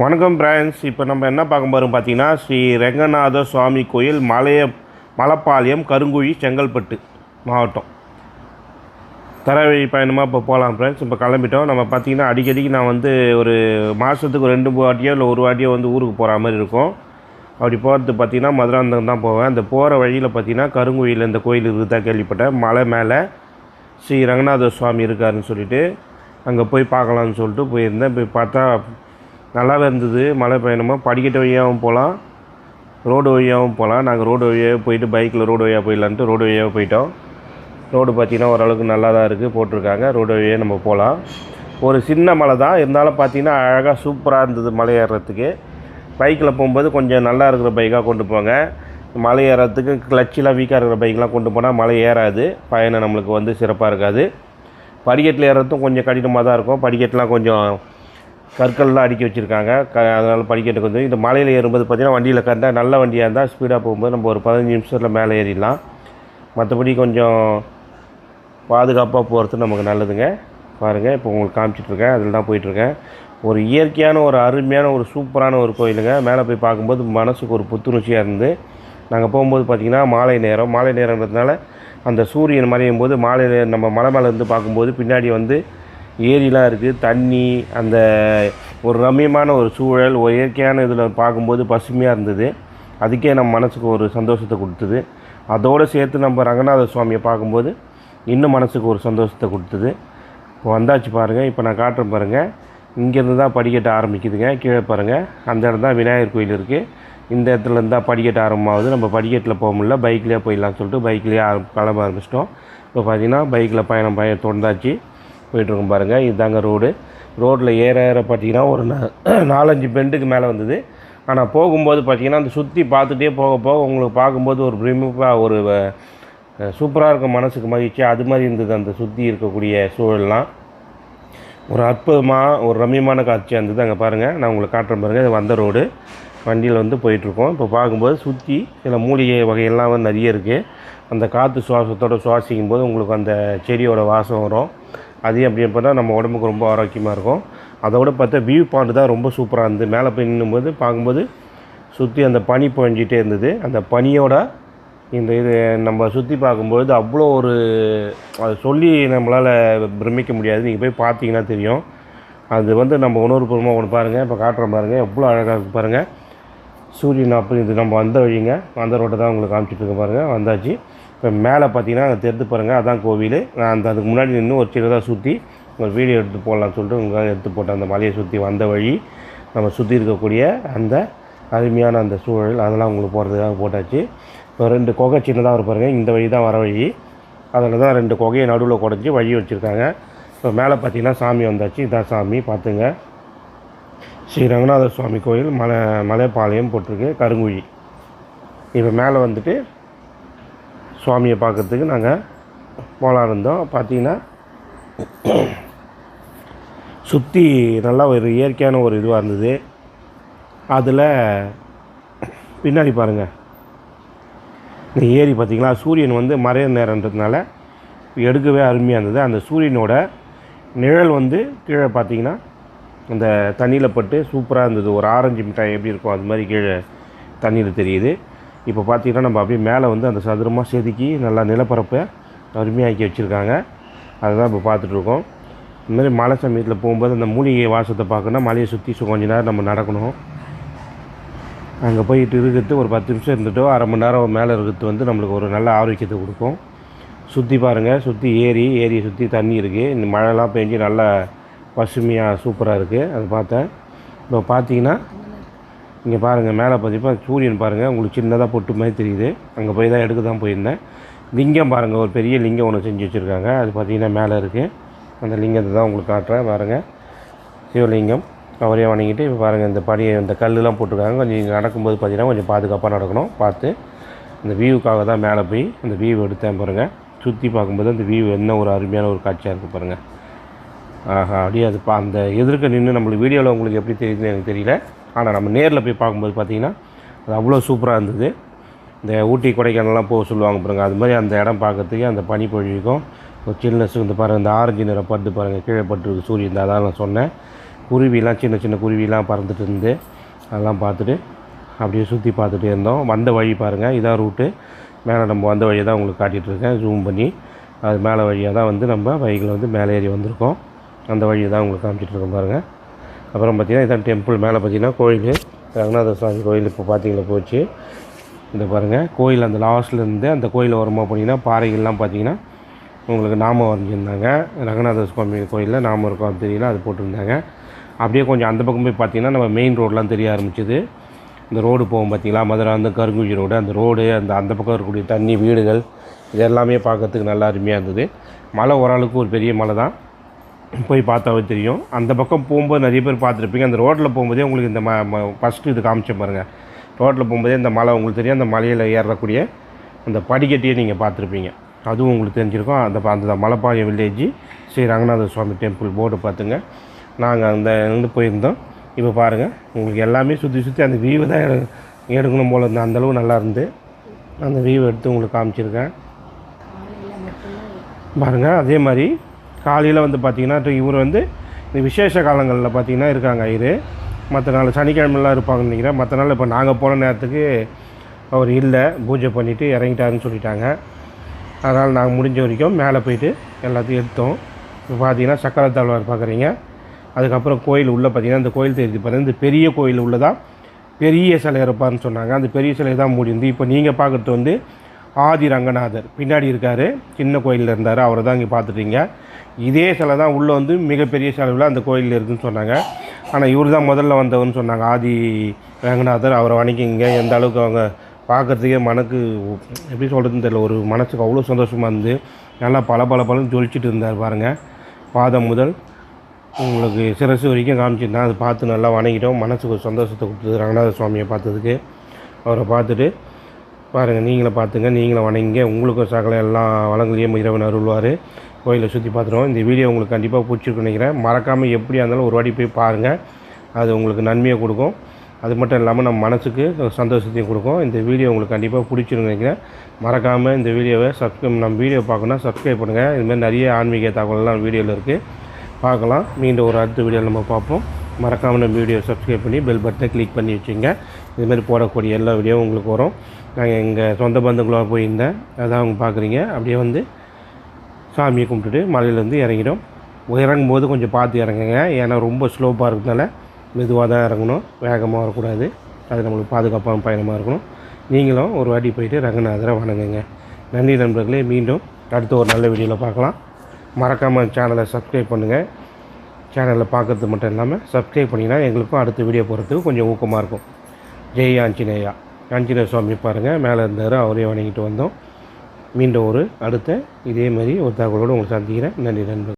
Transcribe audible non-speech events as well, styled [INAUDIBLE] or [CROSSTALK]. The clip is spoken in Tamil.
வணக்கம் பிரான்ஸ் இப்போ நம்ம என்ன பார்க்க போகிறோம் பார்த்தீங்கன்னா ஸ்ரீ ரெங்கநாத சுவாமி கோயில் மலைய மலப்பாளையம் கருங்குழி செங்கல்பட்டு மாவட்டம். தரவழி பயணமாக இப்போ போகலாம் ஃப்ரெண்ட்ஸ் இப்போ கிளம்பிட்டோம். நம்ம பார்த்தீங்கன்னா அடிக்கடிக்கு நான் வந்து ஒரு மாதத்துக்கு ரெண்டு வாட்டியோ இல்லை ஒரு வாட்டியோ வந்து ஊருக்கு போகிற மாதிரி இருக்கும். அப்படி போகிறது பார்த்திங்கன்னா மதுராந்தகம் தான் போவேன். அந்த போகிற வழியில் பார்த்தீங்கன்னா கருங்குழியில் இந்த கோயில் இருக்குதா கேள்விப்பட்டேன். மலை மேலே ஸ்ரீ ரங்கநாத சுவாமி இருக்காருன்னு சொல்லிட்டு அங்கே போய் பார்க்கலான்னு சொல்லிட்டு போயிருந்தேன். போய் பார்த்தா நல்லாவே இருந்தது. மலை பயணமாக படிக்கட்டு வழியாகவும் போகலாம். ரோடு வழியாகவும் போகலாம். நாங்கள் ரோடு வழியாக போயிட்டு பைக்கில் ரோடு வழியாக போயிடலான்ட்டு ரோடு வழியாக போயிட்டோம். ரோடு பார்த்தீங்கன்னா ஓரளவுக்கு நல்லா தான் இருக்குது போட்டிருக்காங்க. ரோடு வழியாக நம்ம போகலாம். ஒரு சின்ன மலை தான். இருந்தாலும் பார்த்தீங்கன்னா அழகாக சூப்பராக இருந்தது மலை ஏறுறதுக்கு பைக்கில் போகும்போது கொஞ்சம் நல்லா இருக்கிற பைக்காக கொண்டு போங்க. மலை ஏறுறதுக்கு கிளச்சிலாம் வீக்காக இருக்கிற பைக்லாம் கொண்டு போனால் மலை ஏறாது. பயணம் நம்மளுக்கு வந்து சிறப்பாக இருக்காது. படிக்கட்டில் ஏறுறதும் கொஞ்சம் கடினமாக தான் இருக்கும். படிக்கட்டுலாம் கொஞ்சம் கற்கள்லாம் அடுக்கி வச்சுருக்காங்க. க அதனால் படிக்கட்டு கொஞ்சம் இந்த மலையில் ஏறும்போது பார்த்திங்கன்னா வண்டியில் கரெக்டாக நல்ல வண்டியாக இருந்தால் ஸ்பீடாக போகும்போது நம்ம ஒரு பதினஞ்சு நிமிஷத்தில் மேலே ஏறிடலாம். மற்றபடி கொஞ்சம் பாதுகாப்பாக போகிறது நமக்கு நல்லதுங்க. பாருங்கள் இப்போ உங்களுக்கு காமிச்சிட்ருக்கேன் அதில் தான் போயிட்டுருக்கேன் ஒரு இயற்கையான ஒரு அருமையான ஒரு சூப்பரான ஒரு கோயிலுங்க. மேலே போய் பார்க்கும்போது மனசுக்கு ஒரு புத்துணர்ச்சியாக இருந்து நாங்கள் போகும்போது பார்த்திங்கன்னா மாலை நேரம். மாலை நேரங்கிறதுனால அந்த சூரியன் மறையும் போது மாலை நம்ம மலை மேலேருந்து பார்க்கும்போது பின்னாடி வந்து ஏரிலாம் இருக்குது தண்ணி அந்த ஒரு ரம்மியமான ஒரு சூழல் ஒரு இயற்கையான இதில் பார்க்கும்போது பசுமையாக இருந்தது. அதுக்கே நம்ம மனசுக்கு ஒரு சந்தோஷத்தை கொடுத்தது. அதோடு சேர்த்து நம்ம ரங்கநாத சுவாமியை பார்க்கும்போது இன்னும் மனசுக்கு ஒரு சந்தோஷத்தை கொடுத்தது. இப்போ வந்தாச்சு பாருங்கள் இப்போ நான் காட்டுறேன் பாருங்கள் இங்கேருந்து தான் படிக்கட்டு ஆரம்பிக்குதுங்க. கீழே பாருங்கள் அந்த இடம் தான் விநாயகர் கோயில் இருக்குது இந்த இடத்துலேருந்து தான் படிக்கட்டு ஆரம்பமாகுது. நம்ம படிக்கட்டில் போக முடியல. பைக்லேயே போயிடலாம்னு சொல்லிட்டு பைக்லேயே கிளம்ப ஆரம்பிச்சிட்டோம். இப்போ பார்த்தீங்கன்னா பைக்கில் பயணம் பயணம் தொடர்ந்தாச்சு. போயிட்டுருக்கோம் பாருங்கள் இதுதாங்க ரோடு. ரோட்டில் ஏற ஏற பார்த்தீங்கன்னா ஒரு [CLEARS THROAT] நாலஞ்சு பெண்டுக்கு மேலே வந்தது. ஆனால் போகும்போது பார்த்திங்கன்னா அந்த சுற்றி பார்த்துட்டே போக போக உங்களுக்கு பார்க்கும்போது ஒரு பிரமிப்பாக ஒரு சூப்பராக இருக்கும் மனசுக்கு மகிழ்ச்சி. அது மாதிரி இருந்தது அந்த சுற்றி இருக்கக்கூடிய சூழல்லாம். ஒரு அற்புதமாக ஒரு ரம்மியமான காட்சியாக இருந்தது. அங்கே பாருங்கள் நான் உங்களுக்கு காட்டுறேன் பாருங்கள் இது வந்த ரோடு. வண்டியில் வந்து போயிட்டுருக்கோம். இப்போ பார்க்கும்போது சுற்றி சில மூலிகை வகையெல்லாம் வந்து நிறைய இருக்குது அந்த காற்று சுவாசத்தோடு சுவாசிக்கும் போது உங்களுக்கு அந்த செடியோட வாசம் வரும். அதையும் அப்படின்னு பார்த்தா நம்ம உடம்புக்கு ரொம்ப ஆரோக்கியமாக இருக்கும். அதோட பார்த்தா வியூ பாயிண்ட் தான் ரொம்ப சூப்பராக இருந்தது. மேலே போய் நின்னும்போது பார்க்கும்போது சுற்றி அந்த பனி பொழிஞ்சிட்டே இருந்தது. அந்த பனியோட இந்த இது நம்ம சுற்றி பார்க்கும்பொழுது அவ்வளோ ஒரு அதை சொல்லி நம்மளால் பிரமிக்க முடியாது. நீங்கள் போய் பார்த்தீங்கன்னா தெரியும். அது வந்து நம்ம உணர்வுபூர்வமாக ஒன்று பாருங்கள் இப்போ காட்டுற பாருங்கள் எவ்வளோ அழகாக இருக்குது பாருங்கள் சூரியன் அப்படி இது நம்ம வந்த வழிங்க. வந்த ரோட்டை தான் உங்களுக்கு காமிச்சிட்டு இருக்க பாருங்கள் வந்தாச்சு. இப்போ மேலே பார்த்தீங்கன்னா அங்கே தெரிந்து பாருங்கள் அதான் கோவில். நான் அந்த அதுக்கு முன்னாடி நின்று ஒரு சின்னதாக சுற்றி ஒரு வீடியோ எடுத்து போடலாம்னு சொல்லிட்டு உங்கள் எடுத்து போட்டேன் அந்த மலையை சுற்றி வந்த வழி நம்ம சுற்றி இருக்கக்கூடிய அந்த அருமையான அந்த சூழல் அதெல்லாம் உங்களுக்கு போகிறதுக்காக போட்டாச்சு. இப்போ ரெண்டு குகை சின்னதாக பாருங்கள் இந்த வழி தான் வர வழி. அதில் தான் ரெண்டு குகையை நடுவில் குடஞ்சி வழி வச்சுருக்காங்க. இப்போ மேலே பார்த்தீங்கன்னா சாமி வந்தாச்சு இதான் சாமி பார்த்துங்க. ஸ்ரீ ரங்கநாத சுவாமி கோயில் மலை மலைப்பாளையம் போட்டிருக்கு கருங்குழி. இப்போ மேலே வந்துட்டு சுவாமியை பார்க்கறதுக்கு நாங்கள் போகலாம் இருந்தோம். பார்த்தீங்கன்னா சுற்றி நல்லா ஒரு இயற்கையான ஒரு இதுவாக இருந்தது. அதில் பின்னாடி பாருங்கள் இந்த ஏரி பார்த்திங்களா சூரியன் வந்து மறைய நேரன்றதுனால எடுக்கவே அருமையாக இருந்தது. அந்த சூரியனோட நிழல் வந்து கீழே பார்த்தீங்கன்னா அந்த தண்ணியில் பட்டு சூப்பராக இருந்தது. ஒரு ஆரஞ்சு மிட்டாய் எப்படி இருக்கும் அது மாதிரி கீழே தண்ணியில் தெரியுது. இப்போ பார்த்தீங்கன்னா நம்ம அப்படியே மேலே வந்து அந்த சதுரமாக செதுக்கி நல்லா நிலப்பரப்பை அருமையாக்கி வச்சுருக்காங்க. அதுதான் இப்போ பார்த்துட்ருக்கோம். இதுமாதிரி மழை சமயத்தில் போகும்போது அந்த மூலிகை வாசத்தை பார்க்கணுன்னா மலையை சுற்றி கொஞ்ச நேரம் நம்ம நடக்கணும். அங்கே போயிட்டு இருக்கிறது ஒரு பத்து நிமிஷம் இருந்துட்டோ அரை மணி நேரம் மேலே இருக்கிறது வந்து நம்மளுக்கு ஒரு நல்ல ஆரோக்கியத்தை கொடுக்கும். சுற்றி பாருங்கள் சுற்றி ஏரி ஏரியை சுற்றி தண்ணி இருக்குது இந்த மழைலாம் பெஞ்சு நல்லா பசுமையாக சூப்பராக இருக்குது அது பார்த்தேன். இப்போ பார்த்தீங்கன்னா இங்கே பாருங்கள் மேலே பார்த்தீங்கன்னா சூரியன் பாருங்கள் உங்களுக்கு சின்னதாக பொட்டு மாதிரி தெரியுது. அங்கே போய் தான் எடுக்க தான் போயிருந்தேன். லிங்கம் பாருங்கள் ஒரு பெரிய லிங்கம் ஒன்று செஞ்சு வச்சுருக்காங்க. அது பார்த்தீங்கன்னா மேலே இருக்குது அந்த லிங்கத்தை தான் உங்களுக்கு காட்டுறேன் பாருங்கள் சிவலிங்கம் அவரே வணங்கிட்டு இப்போ பாருங்கள் இந்த படியை இந்த கல்லுலாம் போட்டிருக்காங்க. கொஞ்சம் இங்கே நடக்கும்போது பார்த்தீங்கன்னா கொஞ்சம் பாதுகாப்பாக நடக்கணும். பார்த்து இந்த வியூவுக்காக தான் மேலே போய் அந்த வியூ எடுத்தேன் பாருங்கள் சுற்றி பார்க்கும்போது அந்த வியூ என்ன ஒரு அருமையான ஒரு காட்சியாக இருக்குது பாருங்கள் ஆஹா அப்படியே அது பா அந்த எதிர்க்க நின்று நம்மளுக்கு வீடியோவில் உங்களுக்கு எப்படி தெரியுதுன்னு எனக்கு தெரியல. ஆனால் நம்ம நேரில் போய் பார்க்கும்போது பார்த்திங்கன்னா அது அவ்வளோ சூப்பராக இருந்தது. இந்த ஊட்டி கொடைக்கானல்லாம் போக சொல்லுவாங்க பாருங்கள் அது மாதிரி அந்த இடம் பார்க்கறதுக்கு அந்த பனிப்பொழிவுக்கும் ஒரு சில்னஸ் இந்த பாருங்கள் இந்த ஆரஞ்சு நிறம் பட்டு பாருங்கள் கீழே பட்டுருக்கு சூரியன். தான் அதான் நான் சொன்னேன். குருவிலாம் சின்ன சின்ன குருவிலாம் பறந்துட்டு இருந்து அதெல்லாம் பார்த்துட்டு அப்படியே சுற்றி பார்த்துட்டு இருந்தோம். வந்த வழி பாருங்கள் இதான் ரூட்டு. மேலே நம்ம வந்த வழியை தான் உங்களுக்கு காட்டிகிட்டு இருக்கேன். ஜூம் பண்ணி அது மேலே வழியாக தான் வந்து நம்ம பைக்கில் வந்து மேலே ஏறி வந்திருக்கோம். அந்த வழியை தான் உங்களுக்கு காமிச்சிட்ருக்கோம் பாருங்கள் அப்புறம் பார்த்திங்கன்னா இதான் டெம்பிள் மேலே பார்த்தீங்கன்னா கோயில். ரங்கநாத சுவாமி கோயில் இப்போ பார்த்திங்களா போச்சு. இந்த பாருங்கள் கோயில் அந்த லாஸ்ட்லேருந்து அந்த கோயில் ஓரமாக போனீங்கன்னா பாறைகள்லாம் பார்த்தீங்கன்னா உங்களுக்கு நாமம் வரைஞ்சிருந்தாங்க. ரங்கநாத சுவாமி கோயிலில் நாமம் இருக்கும் அது தெரியல அது போட்டிருந்தாங்க. அப்படியே கொஞ்சம் அந்த பக்கம் போய் பார்த்தீங்கன்னா நம்ம மெயின் ரோடெலாம் தெரிய ஆரம்பிச்சிது. இந்த ரோடு போகும் பார்த்தீங்களா? மதுரை அந்த கருங்குழி ரோடு அந்த ரோடு அந்த அந்த பக்கம் இருக்கக்கூடிய தண்ணி வீடுகள் இது எல்லாமே பார்க்கறதுக்கு நல்லா அருமையாக இருந்தது. மலை ஓரளவுக்கு ஒரு பெரிய மலை தான் போய் பார்த்தாவே தெரியும். அந்த பக்கம் போகும்போது நிறைய பேர் பார்த்துருப்பீங்க. அந்த ரோட்டில் போகும்போதே உங்களுக்கு இந்த ம ஃபஸ்ட்டு இது காமிச்ச பாருங்கள் ரோட்டில் போகும்போதே இந்த மலை உங்களுக்கு தெரியும் அந்த மலையில் ஏறக்கூடிய அந்த படிக்கட்டியை நீங்கள் பார்த்துருப்பீங்க. அதுவும் உங்களுக்கு தெரிஞ்சிருக்கும். அந்த அந்த Malaipalayam village Sri Ranganatha Swamy temple board பார்த்துங்க. நாங்கள் அந்த இருந்து போயிருந்தோம். இப்போ பாருங்கள் உங்களுக்கு எல்லாமே சுற்றி சுற்றி அந்த வியூவை தான் எடு- எடுக்கணும் போல் இருந்தது. அந்தளவு நல்லா இருந்து அந்த வியூவை எடுத்து உங்களுக்கு காமிச்சிருக்கேன். பாருங்கள் அதே மாதிரி காலையில் வந்து பார்த்திங்கன்னா இவர் வந்து இந்த விசேஷ காலங்களில் பார்த்திங்கன்னா இருக்காங்க ஐயர் மற்ற நாள் சனிக்கிழமெல்லாம் இருப்பாங்கன்னு நினைக்கிறேன். மற்ற நாள் இப்போ நாங்கள் போன நேரத்துக்கு அவர் இல்லை. பூஜை பண்ணிவிட்டு இறங்கிட்டாருன்னு சொல்லிட்டாங்க. அதனால் நாங்கள் முடிஞ்ச வரைக்கும் மேலே போயிட்டு எல்லாத்தையும் எடுத்தோம். இப்போ பார்த்தீங்கன்னா சக்கரை தாழ்வார் பார்க்குறீங்க அதுக்கப்புறம் கோயில் உள்ளே பார்த்தீங்கன்னா இந்த கோயில் தெரிஞ்சு பாருங்கள் இந்த பெரிய கோயில் உள்ளே தான் பெரிய சிலை இருப்பார்னு சொன்னாங்க. அந்த பெரிய சிலை தான் முடிந்து இப்போ நீங்கள் பார்க்குறது வந்து ஆதி ரங்கநாதர். பின்னாடி இருக்கார். சின்ன கோயிலில் இருந்தார். அவரை தான் இங்கே பார்த்துட்டீங்க இதே சிலை தான் உள்ளே வந்து மிகப்பெரிய செலவில் அந்த கோயிலில் இருக்குதுன்னு சொன்னாங்க. ஆனால் இவர் தான் முதல்ல வந்தவர்னு சொன்னாங்க. ஆதி ரங்கநாதர் அவரை வணங்கிங்க எந்த அளவுக்கு அவங்க பார்க்குறதுக்கே மனக்கு எப்படி சொல்கிறதுன்னு தெரியல ஒரு மனசுக்கு அவ்வளோ சந்தோஷமாக இருந்து நல்லா பல பல பலம் ஜொலிச்சிட்டு இருந்தார் பாருங்கள் பாதம் முதல் உங்களுக்கு சிரசு வரைக்கும் காமிச்சிருந்தேன் அதை பார்த்து நல்லா வணங்கிட்டோம். மனசுக்கு ஒரு சந்தோஷத்தை கொடுத்தது ரங்கநாத சுவாமியை பார்த்ததுக்கு. அவரை பார்த்துட்டு பாருங்கள் நீங்களும் பார்த்துங்க நீங்களும் வணங்கிங்க. உங்களுக்கும் சகல எல்லா வளங்களையும் இறைவன் அருள்வார். கோயிலை சுற்றி பார்த்துருவோம். இந்த வீடியோ உங்களுக்கு கண்டிப்பாக பிடிச்சிருக்குன்னு நினைக்கிறேன். மறக்காமல் எப்படியா இருந்தாலும் ஒரு வாட்டி போய் பாருங்கள் அது உங்களுக்கு நன்மையை கொடுக்கும். அது மட்டும் இல்லாமல் நம்ம மனசுக்கு சந்தோஷத்தையும் கொடுக்கும். இந்த வீடியோ உங்களுக்கு கண்டிப்பாக பிடிச்சிருன்னு நினைக்கிறேன். மறக்காமல் இந்த வீடியோவை சப்ஸ்கிரைப் நம்ம வீடியோ பார்க்கணும்னா சப்ஸ்கிரைப் பண்ணுங்கள் இதுமாதிரி நிறைய ஆன்மீக தகவல்லாம் வீடியோவில் இருக்குது பார்க்கலாம். மீண்டும் ஒரு அடுத்த வீடியோவில் நம்ம பார்ப்போம். மறக்காமல் நம்ம வீடியோ சப்ஸ்கிரைப் பண்ணி பெல் பட்டனை கிளிக் பண்ணி வச்சுங்க இதுமாதிரி போடக்கூடிய எல்லா வீடியோவும் உங்களுக்கு வரும். நாங்கள் எங்கள் சொந்த பந்தங்களாக போயிருந்தேன். அதான் அவங்க பார்க்குறீங்க. அப்படியே வந்து சாமியை கும்பிட்டுட்டு மலையிலேருந்து இறங்கிடும் இறங்கும் போது கொஞ்சம் பார்த்து இறங்குங்க. ஏன்னா ரொம்ப ஸ்லோப்பாக இருக்கிறதுனால மெதுவாக தான் இறங்கணும். வேகமாக வரக்கூடாது. அது நம்மளுக்கு பாதுகாப்பான பயணமாக இருக்கணும். நீங்களும் ஒரு வாட்டி போயிட்டு ரங்கநாதரை வணங்குங்க. நன்றி நண்பர்களே. மீண்டும் அடுத்த ஒரு நல்ல வீடியோவில் பார்க்கலாம். மறக்காமல் சேனலை சப்ஸ்கிரைப் பண்ணுங்கள் சேனலில் பார்க்குறது மட்டும் இல்லாமல் சப்ஸ்கிரைப் பண்ணிங்கன்னா எங்களுக்கும் அடுத்த வீடியோ போகிறதுக்கு கொஞ்சம் ஊக்கமாக இருக்கும். ஜெய் ஆஞ்சநேயா. ஆஞ்சநேய சுவாமி பாருங்கள் மேலே இருந்தார். அவரே வணங்கிட்டு வந்தோம். மீண்டும் ஒரு அடுத்த இதே மாதிரி ஒரு தகவலோடு உங்களை சந்திக்கிறேன். நன்றி நண்பர்கள்.